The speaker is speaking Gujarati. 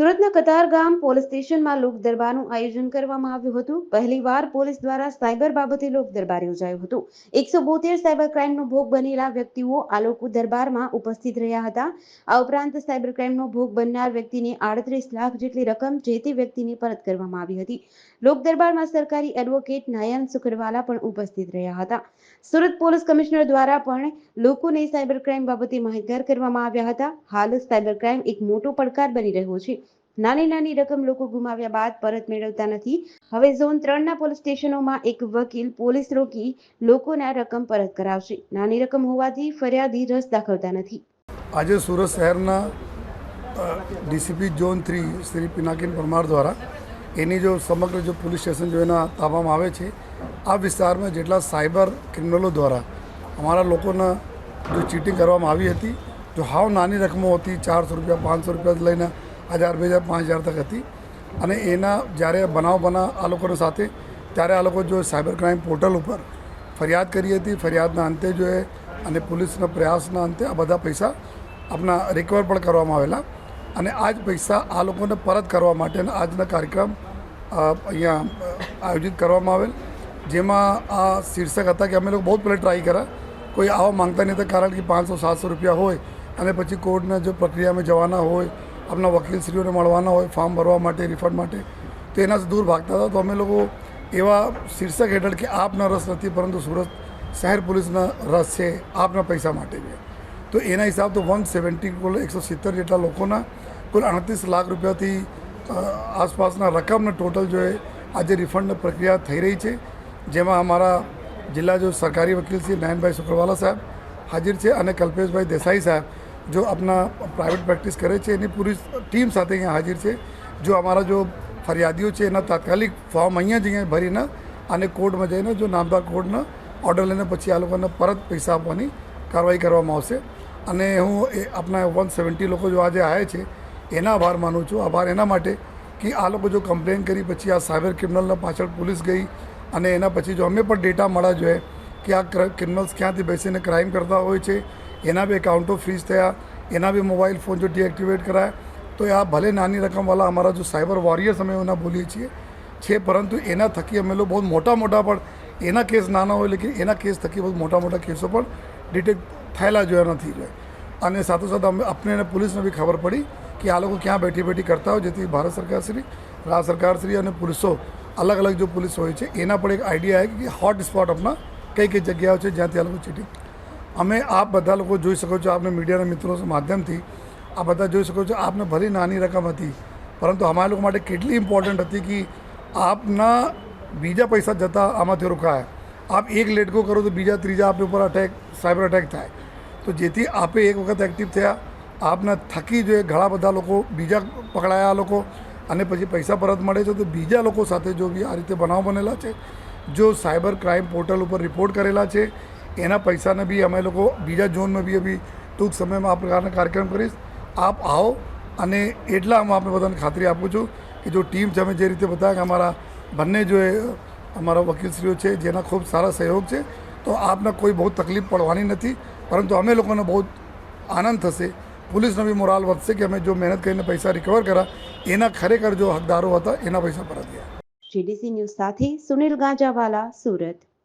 સુરતના કતારગામ પોલીસ સ્ટેશનમાં લોક દરબારનું આયોજન કરવામાં આવ્યું હતું. પહેલીવાર પોલીસ દ્વારા સાયબર બાબતે લોક દરબાર યોજાયું હતું. એકસો બોતેર સાયબર ક્રાઇમનો ભોગ બનેલા વ્યક્તિઓ આ લોક દરબારમાં ઉપસ્થિત રહ્યા હતા. આ ઉપરાંત સાયબર ક્રાઇમનો ભોગ બનનાર વ્યક્તિને આડત્રીસ લાખ જેટલી રકમ જે તે વ્યક્તિને પરત કરવામાં આવી હતી. લોક દરબારમાં સરકારી એડવોકેટ નાયન સુખડવાલા પણ ઉપસ્થિત રહ્યા હતા. સુરત પોલીસ કમિશનર દ્વારા પણ લોકોને સાયબર ક્રાઇમ બાબતે માહિતગાર કરવામાં આવ્યા હતા. હાલ સાયબર ક્રાઇમ એક મોટો પડકાર બની રહ્યો છે. નાની નાની રકમ લોકો ગુમાવ્યા બાદ પરત મેળવતા નથી. હવે ઝોન ત્રણના પોલીસ સ્ટેશનોમાં એક વકીલ પોલીસ રોકી લોકોને રકમ પરત કરાવશે. નાની રકમ હોવાથી ફરિયાદી રસ દાખવતા નથી. આજે સુરત શહેરના DCP zone three Shri Pinakin Parmar દ્વારા એની જો સમગ્ર જો પોલીસ સ્ટેશન જો એના તાબામાં આવે છે, આ વિસ્તારમાં જેટલા સાયબર ક્રિમિનલો દ્વારા અમારા લોકોના જો ચીટિંગ કરવામાં આવી હતી, જો હાવ નાની રકમો હતી, ચારસો રૂપિયા, પાંચસો રૂપિયા લઈને હજાર, બે હજાર, પાંચ હજાર તક હતી. અને એના જ્યારે બનાવ બના આ લોકોને સાથે, ત્યારે આ લોકો જો સાયબર ક્રાઇમ પોર્ટલ ઉપર ફરિયાદ કરી હતી, ફરિયાદના અંતે જો અને પોલીસના પ્રયાસના અંતે આ બધા પૈસા આપણા રિકવર પણ કરવામાં આવેલા. અને આ જ પૈસા આ લોકોને પરત કરવા માટેના આજના કાર્યક્રમ અહીંયા આયોજિત કરવામાં આવેલ. જેમાં આ શીર્ષક હતા કે અમે લોકો બહુ પહેલાં ટ્રાય કર્યા. કોઈ આવવા માંગતા નહીં હતા. કારણ કે પાંચસો, સાતસો રૂપિયા હોય અને પછી કોર્ટના જો પ્રક્રિયામાં જવાના હોય આપણા વકીલશ્રીઓને મળવાના હોય, ફોર્મ ભરવા માટે રિફંડ માટે, તો એનાથી દૂર ભાગતા હતા. તો અમે લોકો એવા શીર્ષક હેઠળ કે આપના રસ નથી, પરંતુ સુરત શહેર પોલીસના રસ છે આપના પૈસા માટે. છે તો એના હિસાબ તો વન સેવન્ટી કુલ એકસો સિત્તેર જેટલા લોકોના કુલ અડતીસ લાખ રૂપિયાથી આસપાસના રકમને ટોટલ જો આજે રિફંડની પ્રક્રિયા થઈ રહી છે, જેમાં અમારા જિલ્લા જો સરકારી વકીલ શ્રી નયનભાઈ શુક્રવાલા સાહેબ હાજર છે અને કલ્પેશભાઈ દેસાઈ સાહેબ જો આપના પ્રાઇવેટ પ્રેક્ટિસ કરે છે એની પૂરી ટીમ સાથે અહીંયા હાજર છે જો અમારા જો ફરિયાદીઓ છે એના તાત્કાલિક ફોર્મ અહીંયા જ અહીંયા ભરીને અને કોર્ટમાં જઈને જો નામદાર કોર્ટના ઓર્ડર લઈને પછી આ લોકોને પરત પૈસા આપવાની કાર્યવાહી કરવામાં આવશે અને હું એ આપણા વન સેવન્ટી લોકો જો આજે આવ્યા છે એના આભાર માનું છું આભાર એના માટે કે આ લોકો જો કમ્પ્લેન કરી પછી આ સાયબર ક્રિમિનલના પાછળ પોલીસ ગઈ અને એના પછી જો અમે પણ ડેટા મળ્યા જોઈએ કે આ ક્રિમિનલ્સ ક્યાંથી બેસીને ક્રાઇમ કરતા હોય છે એના બી એકાઉન્ટો ફ્રીઝ થયા. એના બી મોબાઈલ ફોન જો ડીએક્ટિવેટ કરાયા, તો આ ભલે નાની રકમવાળા અમારા જો સાયબર વોરિયર્સ અમે એના બોલીએ છીએ, છે, પરંતુ એના થકી અમે લોકો બહુ મોટા મોટા પણ, એના કેસ નાના હોય લેકિન એના કેસ થકી બહુ મોટા મોટા કેસો પણ ડિટેક્ટ થયેલા જોયા નથી જોયા. અને સાથોસાથ અમે આપણે અને પોલીસને બી ખબર પડી કે આ લોકો ક્યાં બેઠી બેઠી કરતા હોય, જેથી ભારત સરકારશ્રી રાજ્ય સરકારશ્રી અને પોલીસો અલગ અલગ જો પોલીસ હોય છે, એના પણ એક આઈડિયા આવે કે હોટ સ્પોટ આપણા કઈ કઈ જગ્યાઓ છે જ્યાંથી આ લોકો ચીટિંગ અમે આપ બધા લોકો જોઈ શકો છો, આપને મીડિયાના મિત્રો માધ્યમથી આ બધા જોઈ શકો છો, આપને ભલે નાની રકમ હતી. પરંતુ અમારા લોકો માટે કેટલી ઇમ્પોર્ટન્ટ હતી કે આપના બીજા પૈસા જતા આમાંથી રોકાય. આપ એક લેટકો કરો તો બીજા, ત્રીજા આપની ઉપર અટેક સાયબર અટેક થાય. તો જેથી આપે એક વખત એક્ટિવ થયા, આપના થકી જોઈએ ઘણા બધા લોકો બીજા પકડાયા લોકો અને પછી પૈસા પરત મળે છે તો બીજા લોકો સાથે જો બી આ રીતે બનાવ બનેલા છે, જો સાયબર ક્રાઇમ પોર્ટલ ઉપર રિપોર્ટ કરેલા છે એના પૈસાને બી અમે લોકો બીજા ઝોનમાં બી બી ટૂંક સમયમાં આ પ્રકારના કાર્યક્રમ કરીશ. આપ આવો અને એટલા હું આપણે બધાને ખાતરી આપું છું કે જો ટીમ અમે જે રીતે કે અમારા બંને જો અમારા વકીલશ્રીઓ છે, જેના ખૂબ સારા સહયોગ છે, તો આપને કોઈ બહુ તકલીફ પડવાની નથી. પરંતુ અમે લોકોને બહુ આનંદ થશે. પોલીસનો બી મોરાલ વધશે કે અમે જો મહેનત કરીને પૈસા રિકવર કર્યા, એના ખરેખર જો હકદારો હતા, એના પૈસા પરત ગયા. જીડીસી ન્યૂઝ સાથે સુનિલ ગાંજાવાલા, સુરત.